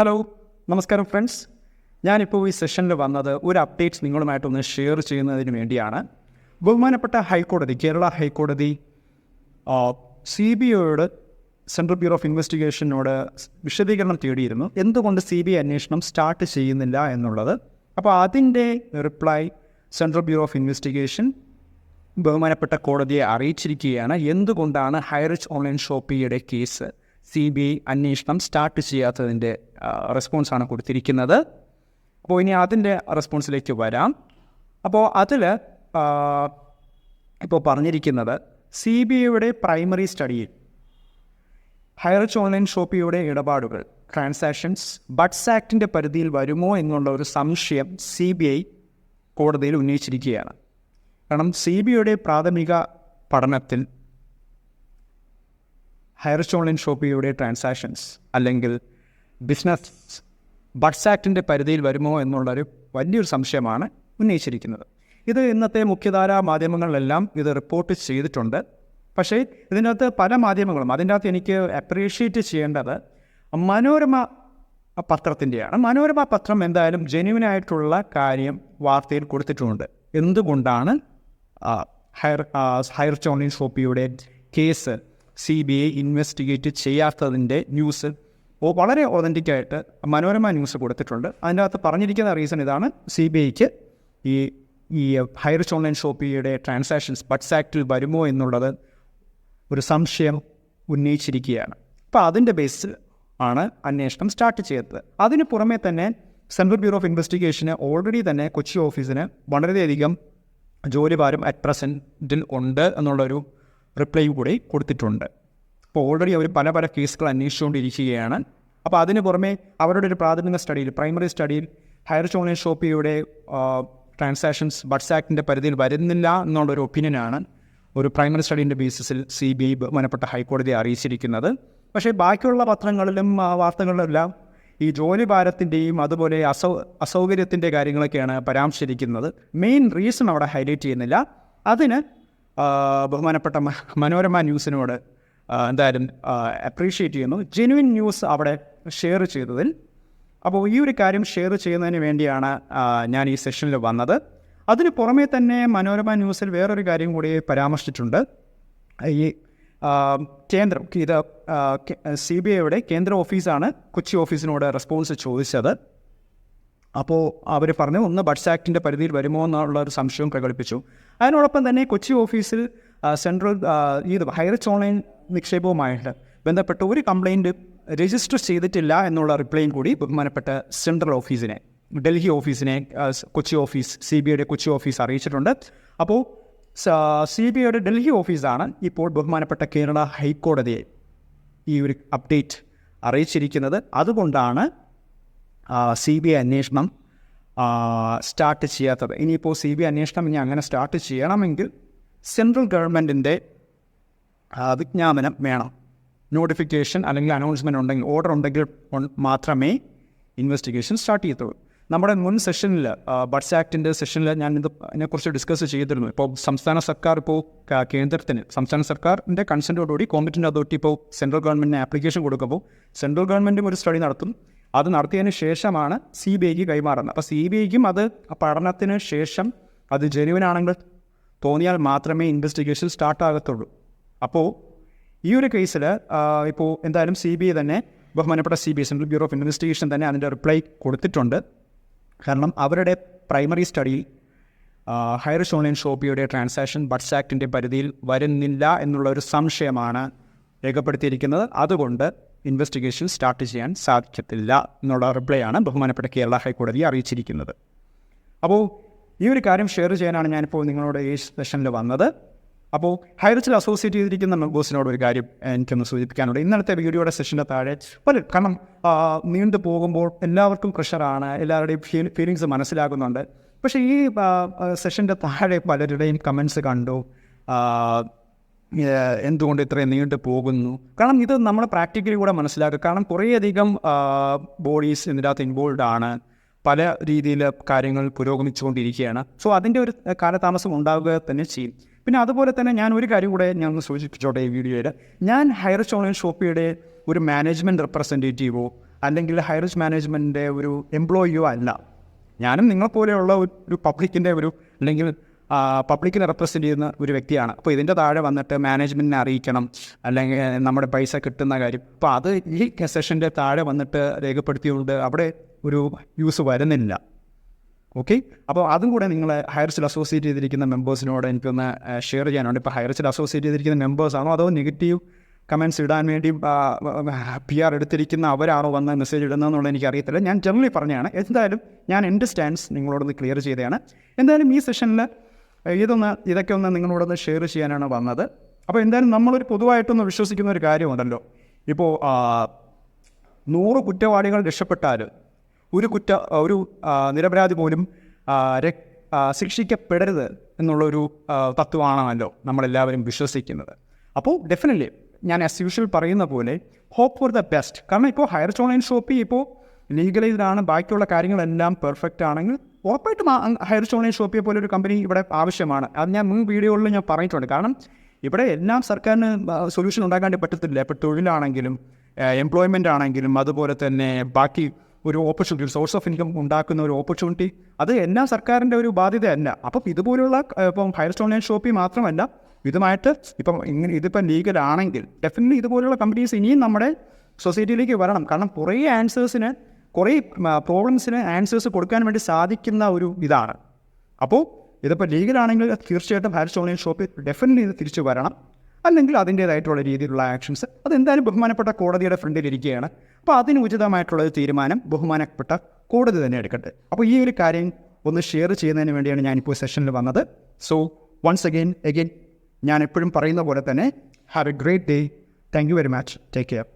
Hello നമസ്കാരം friends. ഞാനിപ്പോൾ ഈ സെഷനിൽ വന്നത് ഒരു അപ്ഡേറ്റ്സ് നിങ്ങളുമായിട്ടൊന്ന് ഷെയർ ചെയ്യുന്നതിന് വേണ്ടിയാണ്. ബഹുമാനപ്പെട്ട ഹൈക്കോടതി കേരള ഹൈക്കോടതി സി ബി ഒയോട് സെൻട്രൽ ബ്യൂറോ ഓഫ് ഇൻവെസ്റ്റിഗേഷനോട് വിശദീകരണം തേടിയിരുന്നു. എന്തുകൊണ്ട് സി ബി ഐ അന്വേഷണം സ്റ്റാർട്ട് ചെയ്യുന്നില്ല എന്നുള്ളത്. അപ്പോൾ അതിന്റെ reply central bureau of investigation ബഹുമാനപ്പെട്ട കോടതിയെ അറിയിച്ചിരിക്കുകയാണ്. എന്തുകൊണ്ടാണ് ഹൈറിച്ച് ഓൺലൈൻ ഷോപ്പിയുടെ കേസ് സി ബി ഐ അന്വേഷണം സ്റ്റാർട്ട് ചെയ്യാത്തതിന്റെ റെസ്പോൺസാണ് കൊടുത്തിരിക്കുന്നത്. അപ്പോൾ ഇനി അതിന്റെ റെസ്പോൺസിലേക്ക് വരാം. അപ്പോൾ അതിൽ ഇപ്പോൾ പറഞ്ഞിരിക്കുന്നത് സി ബി ഐയുടെ പ്രൈമറി സ്റ്റഡിയിൽ ഹൈറിച്ച് ഓൺലൈൻ ഷോപ്പിയുടെ ഇടപാടുകൾ ട്രാൻസാക്ഷൻസ് ബഡ്സ് ആക്ടിന്റെ പരിധിയിൽ വരുമോ എന്നുള്ള ഒരു സംശയം സി ബി ഐ കോടതിയിൽ ഉന്നയിച്ചിരിക്കുകയാണ്. കാരണം സി ബി ഐയുടെ പ്രാഥമിക പഠനത്തിൽ ഹൈറിച്ച് ഓൺലൈൻ ഷോപ്പിയുടെ ട്രാൻസാക്ഷൻസ് അല്ലെങ്കിൽ ബിസിനസ് ബഡ്സ് ആക്ടിന്റെ പരിധിയിൽ വരുമോ എന്നുള്ളൊരു വലിയൊരു സംശയമാണ് ഉന്നയിച്ചിരിക്കുന്നത്. ഇത് ഇന്നത്തെ മുഖ്യധാരാ മാധ്യമങ്ങളിലെല്ലാം ഇത് റിപ്പോർട്ട് ചെയ്തിട്ടുണ്ട്. പക്ഷേ ഇതിനകത്ത് പല മാധ്യമങ്ങളും അതിന്റെ അകത്ത് എനിക്ക് അപ്രീഷിയേറ്റ് ചെയ്യേണ്ടത് മനോരമ പത്രത്തിന്റെയാണ്. മനോരമ പത്രം എന്തായാലും ജെന്യുവനായിട്ടുള്ള കാര്യം വാർത്തയിൽ കൊടുത്തിട്ടുമുണ്ട് എന്തുകൊണ്ടാണ് higher higher ചോൺലിൻ ഷോപ്പിയുടെ case C B I investigate ചെയ്യാത്തതിന്റെ news വളരെ ഒതന്റിക്കായിട്ട് മനോരമ ന്യൂസ് കൊടുത്തിട്ടുണ്ട്. അതിന്റെ അകത്ത് പറഞ്ഞിരിക്കുന്ന റീസൺ ഇതാണ് സി ബി ഐക്ക് ഈ ഈ ഹൈറിച്ച് ഓൺലൈൻ ഷോപ്പിയുടെ ട്രാൻസാക്ഷൻസ് ബഡ്സ് ആക്റ്റിൽ വരുമോ എന്നുള്ളത് ഒരു സംശയം ഉന്നയിച്ചിരിക്കുകയാണ്. അപ്പോൾ അതിന്റെ ബേസിൽ ആണ് അന്വേഷണം സ്റ്റാർട്ട് ചെയ്തത്. അതിന് പുറമെ തന്നെ സെൻട്രൽ ബ്യൂറോ ഓഫ് ഇൻവെസ്റ്റിഗേഷന് ഓൾറെഡി തന്നെ കൊച്ചി ഓഫീസിന് വളരെയധികം ജോലിഭാരം അറ്റ് പ്രസന്റിൽ ഉണ്ട് എന്നുള്ളൊരു റിപ്ലൈ കൂടി കൊടുത്തിട്ടുണ്ട്. അപ്പോൾ ഓൾറെഡി അവർ പല പല കേസുകൾ അന്വേഷിച്ചുകൊണ്ടിരിക്കുകയാണ്. അപ്പോൾ അതിന് പുറമെ അവരുടെ ഒരു പ്രാഥമിക സ്റ്റഡിയിൽ പ്രൈമറി സ്റ്റഡിയിൽ ഹയർ ഓൺലൈൻ ഷോപ്പിയുടെ ട്രാൻസാക്ഷൻസ് ബഡ്സ് പരിധിയിൽ വരുന്നില്ല എന്നുള്ളൊരു ഒപ്പീനിയനാണ് ഒരു പ്രൈമറി സ്റ്റഡീന്റെ ബേസിസിൽ സി ബി ഐ ബഹുമാനപ്പെട്ട ഹൈക്കോടതിയെ അറിയിച്ചിരിക്കുന്നത്. പക്ഷേ ബാക്കിയുള്ള പത്രങ്ങളിലും വാർത്തകളിലെല്ലാം ഈ ജോലി ഭാരത്തിന്റെയും അതുപോലെ അസൗ അസൗകര്യത്തിന്റെ കാര്യങ്ങളൊക്കെയാണ് പരാമർശിച്ചിരിക്കുന്നത്. മെയിൻ റീസൺ അവിടെ ഹൈലൈറ്റ് ചെയ്യുന്നില്ല. അതിന് ബഹുമാനപ്പെട്ട മനോരമ ന്യൂസിനോട് എന്തായാലും അപ്രീഷിയേറ്റ് ചെയ്യുന്നു. ജെനുവിൻ ന്യൂസ് അവിടെ ഷെയർ ചെയ്തതിൽ. അപ്പോൾ ഈ ഒരു കാര്യം ഷെയർ ചെയ്യുന്നതിന് വേണ്ടിയാണ് ഞാൻ ഈ സെഷനിൽ വന്നത്. അതിന് പുറമേ തന്നെ മനോരമ ന്യൂസിൽ വേറൊരു കാര്യം കൂടി പരാമർശിച്ചിട്ടുണ്ട്. ഈ കേന്ദ്രം ഇത് സി ബി ഐയുടെ കേന്ദ്ര ഓഫീസാണ് കൊച്ചി ഓഫീസിനോട് റെസ്പോൺസ് ചോദിച്ചത്. അപ്പോൾ അവർ പറഞ്ഞു ഒന്ന് ബഡ്സ് ആക്ടിന്റെ പരിധിയിൽ വരുമോ എന്നുള്ള ഒരു സംശയവും പ്രകടിപ്പിച്ചു. അതിനോടൊപ്പം തന്നെ കൊച്ചി ഓഫീസിൽ സെൻട്രൽ ഈ ഹൈറിച്ച് ഓൺലൈൻ നിക്ഷേപവുമായിട്ട് ബന്ധപ്പെട്ട് ഒരു കംപ്ലൈന്റ് രജിസ്റ്റർ ചെയ്തിട്ടില്ല എന്നുള്ള റിപ്ലൈയും കൂടി ബഹുമാനപ്പെട്ട സെൻട്രൽ ഓഫീസിനെ ഡൽഹി ഓഫീസിനെ കൊച്ചി ഓഫീസ് സി ബി ഐയുടെ കൊച്ചി ഓഫീസ് അറിയിച്ചിട്ടുണ്ട്. അപ്പോൾ സി ബി ഐയുടെ ഡൽഹി ഓഫീസാണ് ഇപ്പോൾ ബഹുമാനപ്പെട്ട കേരള ഹൈക്കോടതിയെ ഈ ഒരു അപ്ഡേറ്റ് അറിയിച്ചിരിക്കുന്നത്. അതുകൊണ്ടാണ് സി ബി ഐ അന്വേഷണം സ്റ്റാർട്ട് ചെയ്യാത്തത്. ഇനിയിപ്പോൾ സി ബി ഐ അന്വേഷണം ഇനി അങ്ങനെ സ്റ്റാർട്ട് ചെയ്യണമെങ്കിൽ സെൻട്രൽ ഗവൺമെന്റിന്റെ വിജ്ഞാപനം വേണം. നോട്ടിഫിക്കേഷൻ അല്ലെങ്കിൽ അനൗൺസ്മെന്റ് ഉണ്ടെങ്കിൽ ഓർഡർ ഉണ്ടെങ്കിൽ മാത്രമേ ഇൻവെസ്റ്റിഗേഷൻ സ്റ്റാർട്ട് ചെയ്യത്തുള്ളൂ. നമ്മുടെ മുൻ സെഷനിൽ ബഡ്സ് ആക്ടിന്റെ സെഷനിൽ ഞാൻ ഇത് അതിനെക്കുറിച്ച് ഡിസ്കസ് ചെയ്തിരുന്നു. ഇപ്പോൾ സംസ്ഥാന സർക്കാർ ഇപ്പോൾ കേന്ദ്രത്തിന് സംസ്ഥാന സർക്കാരിന്റെ കൺസെന്റോടുകൂടി കോമ്പറ്റന്റ് അതോറിറ്റി ഇപ്പോൾ സെൻട്രൽ ഗവൺമെന്റിന് ആപ്ലിക്കേഷൻ കൊടുക്കുമ്പോൾ സെൻട്രൽ ഗവൺമെന്റും ഒരു സ്റ്റഡി നടത്തും. അത് നടത്തിയതിന് ശേഷമാണ് സി ബി ഐക്ക് കൈമാറുന്നത്. അപ്പോൾ സി ബി ഐക്കും അത് പഠനത്തിന് ശേഷം അത് ജെനുവൻ ആണെങ്കിൽ തോന്നിയാൽ മാത്രമേ ഇൻവെസ്റ്റിഗേഷൻ സ്റ്റാർട്ട് ആകത്തുള്ളൂ. അപ്പോൾ ഈ ഒരു കേസിൽ ഇപ്പോൾ എന്തായാലും സി ബി ഐ തന്നെ ബഹുമാനപ്പെട്ട C B I central bureau of investigation തന്നെ അതിന്റെ റിപ്ലൈ കൊടുത്തിട്ടുണ്ട്. കാരണം അവരുടെ പ്രൈമറി സ്റ്റഡിയിൽ ഹൈറിഷ് ഓൺലൈൻ ഷോപ്പിയുടെ ട്രാൻസാക്ഷൻ ബഡ്സ് ആക്ടിന്റെ പരിധിയിൽ വരുന്നില്ല എന്നുള്ള ഒരു സംശയമാണ് രേഖപ്പെടുത്തിയിരിക്കുന്നത്. അതുകൊണ്ട് ഇൻവെസ്റ്റിഗേഷൻ സ്റ്റാർട്ട് ചെയ്യാൻ സാധിക്കത്തില്ല എന്നുള്ള റിപ്ലൈ ആണ് ബഹുമാനപ്പെട്ട കേരള ഹൈക്കോടതി അറിയിച്ചിരിക്കുന്നത്. അപ്പോൾ ഈ ഒരു കാര്യം ഷെയർ ചെയ്യാനാണ് ഞാനിപ്പോൾ നിങ്ങളോട് ഈ സെഷനിൽ വന്നത്. അപ്പോൾ ഹൈറിച്ചിൽ അസോസിയേറ്റ് ചെയ്തിരിക്കുന്ന മെമ്പേഴ്സിനോട് ഒരു കാര്യം എനിക്കൊന്ന് സൂചിപ്പിക്കാനുണ്ട്. ഇന്നലത്തെ വീഡിയോയുടെ സെഷന്റെ താഴെ പല കാരണം നീണ്ടു പോകുമ്പോൾ എല്ലാവർക്കും പ്രഷറാണ് എല്ലാവരുടെയും ഫീൽ ഫീലിങ്സ് മനസ്സിലാകുന്നുണ്ട്. പക്ഷേ ഈ സെഷന്റെ താഴെ പലരുടെയും കമൻസ് കണ്ടു. എന്തുകൊണ്ട് ഇത്രയും നീണ്ടു പോകുന്നു? കാരണം ഇത് നമ്മൾ പ്രാക്ടിക്കലി കൂടെ മനസ്സിലാക്കുക. കാരണം കുറേയധികം ബോഡീസ് ഇതിനകത്ത് ഇൻവോൾവ് ആണ്. പല രീതിയിൽ കാര്യങ്ങൾ പുരോഗമിച്ചുകൊണ്ടിരിക്കുകയാണ്. സോ അതിന്റെ ഒരു കാലതാമസം ഉണ്ടാവുക തന്നെ ചെയ്യും. പിന്നെ അതുപോലെ തന്നെ ഞാൻ ഒരു കാര്യം കൂടെ ഞാൻ ഒന്ന് സൂചിപ്പിച്ചോട്ടെ ഈ വീഡിയോയിൽ. ഞാൻ ഹയർ ഓൺലൈൻ ഷോപ്പിയുടെ ഒരു മാനേജ്മെന്റ് റെപ്രസെന്റേറ്റീവോ അല്ലെങ്കിൽ ഹൈറിസ് മാനേജ്മെന്റിന്റെ ഒരു എംപ്ലോയിയോ അല്ല. ഞാനും നിങ്ങളെപ്പോലെയുള്ള ഒരു പബ്ലിക്കിന്റെ ഒരു അല്ലെങ്കിൽ പബ്ലിക്കിനെ റെപ്രസെന്റ് ചെയ്യുന്ന ഒരു വ്യക്തിയാണ്. അപ്പോൾ ഇതിന്റെ താഴെ വന്നിട്ട് മാനേജ്മെന്റിനെ അറിയിക്കണം. അല്ലെങ്കിൽ നമ്മുടെ പൈസ കിട്ടുന്ന കാര്യം. അപ്പോൾ അത് ഈ സെഷന്റെ താഴെ വന്നിട്ട് രേഖപ്പെടുത്തിയുകൊണ്ട് അവിടെ ഒരു യൂസ് വരുന്നില്ല. ഓക്കെ അപ്പോൾ അതും കൂടെ നിങ്ങൾ ഹയർസിൽ അസോസിയേറ്റ് ചെയ്തിരിക്കുന്ന മെമ്പേഴ്സിനോട് എനിക്കൊന്ന് ഷെയർ ചെയ്യാനുണ്ട്. ഇപ്പോൾ ഹയർസിൽ അസോസിയേറ്റ് ചെയ്തിരിക്കുന്ന മെമ്പേഴ്സാണോ അതോ നെഗറ്റീവ് കമൻസ് ഇടാൻ വേണ്ടി പി ആർ എടുത്തിരിക്കുന്ന അവരാണോ വന്ന് മെസ്സേജ് ഇടുന്നതെന്നുള്ളത് എനിക്ക് അറിയത്തില്ല. ഞാൻ ജനറലി പറഞ്ഞതാണ് എന്തായാലും ഞാൻ എന്റെ സ്റ്റാൻഡ്സ് നിങ്ങളോടൊന്ന് ക്ലിയർ ചെയ്തതാണ്. എന്തായാലും ഈ സെഷനിൽ ഇതൊന്ന് ഇതൊക്കെ ഒന്ന് നിങ്ങളോടൊന്ന് ഷെയർ ചെയ്യാനാണ് വന്നത്. അപ്പോൾ എന്തായാലും നമ്മളൊരു പൊതുവായിട്ടൊന്ന് വിശ്വസിക്കുന്ന ഒരു കാര്യമുണ്ടല്ലോ ഇപ്പോൾ നൂറ് കുറ്റവാളികൾ രക്ഷപ്പെട്ടാൽ ഒരു കുറ്റ ഒരു നിരപരാധി പോലും ശിക്ഷിക്കപ്പെടരുത് എന്നുള്ളൊരു തത്വമാണല്ലോ നമ്മളെല്ലാവരും വിശ്വസിക്കുന്നത്. അപ്പോൾ ഡെഫിനറ്റ്ലി ഞാൻ ആസ് യൂഷ്വൽ പറയുന്ന പോലെ ഹോപ്പ് ഫോർ ദ ബെസ്റ്റ് കാരണം ഇപ്പോൾ ഹയർ ഓൺലൈൻ ഷോപ്പിൽ ഇപ്പോൾ ലീഗലൈസ്ഡ് ആണ് ബാക്കിയുള്ള കാര്യങ്ങളെല്ലാം പെർഫെക്റ്റ് ആണെങ്കിൽ ഉറപ്പായിട്ടും ഹയർ ഓൺലൈൻ ഷോപ്പിയെ പോലെ ഒരു കമ്പനി ഇവിടെ ആവശ്യമാണ്. അത് ഞാൻ മുൻ വീഡിയോകളിൽ ഞാൻ പറഞ്ഞിട്ടുണ്ട്. കാരണം ഇവിടെ എല്ലാം സർക്കാരിന് സൊല്യൂഷൻ ഉണ്ടാക്കാൻ പറ്റത്തില്ല. ഇപ്പോൾ തൊഴിലാണെങ്കിലും എംപ്ലോയ്മെന്റ് ആണെങ്കിലും അതുപോലെ തന്നെ ബാക്കി ഒരു ഓപ്പർച്യൂണിറ്റി സോഴ്സ് ഓഫ് ഇൻകം ഉണ്ടാക്കുന്ന ഒരു ഓപ്പർച്യൂണിറ്റി അത് എല്ലാം സർക്കാരിന്റെ ഒരു ബാധ്യതയല്ല അപ്പം ഇതുപോലുള്ള ഇപ്പം ഹയർ ഓൺലൈൻ ഷോപ്പിൽ മാത്രമല്ല ഇതുമായിട്ട് ഇപ്പം ഇങ്ങനെ ഇതിപ്പം ലീഗൽ ആണെങ്കിൽ ഡെഫിനറ്റ്ലി ഇതുപോലുള്ള കമ്പനീസ് ഇനിയും നമ്മുടെ സൊസൈറ്റിയിലേക്ക് വരണം. കാരണം കുറേ ആൻസേഴ്സിന് കുറേ പ്രോബ്ലംസിന് ആൻസേഴ്സ് കൊടുക്കാൻ വേണ്ടി സാധിക്കുന്ന ഒരു ഇതാണ്. അപ്പോൾ ഇതിപ്പോൾ ലീഗലാണെങ്കിൽ തീർച്ചയായിട്ടും ഹയർ ഓൺലൈൻ ഷോപ്പിൽ ഡെഫിനറ്റ്ലി ഇത് തിരിച്ചു വരണം. അല്ലെങ്കിൽ അതിന്റേതായിട്ടുള്ള രീതിയിലുള്ള ആക്ഷൻസ് അതെന്തായാലും ബഹുമാനപ്പെട്ട കോടതിയുടെ ഫ്രണ്ടിൽ ഇരിക്കുകയാണ്. അപ്പോൾ അതിന് ഉചിതമായിട്ടുള്ള ഒരു തീരുമാനം ബഹുമാനപ്പെട്ട കോടതി തന്നെ എടുക്കട്ടെ. അപ്പോൾ ഈ ഒരു കാര്യം ഒന്ന് ഷെയർ ചെയ്യുന്നതിന് വേണ്ടിയാണ് ഞാനിപ്പോൾ സെഷനിൽ വന്നത്. സോ വൺസ് അഗെയിൻ അഗെയിൻ ഞാൻ എപ്പോഴും പറയുന്ന പോലെ തന്നെ have a great day thank you very much take care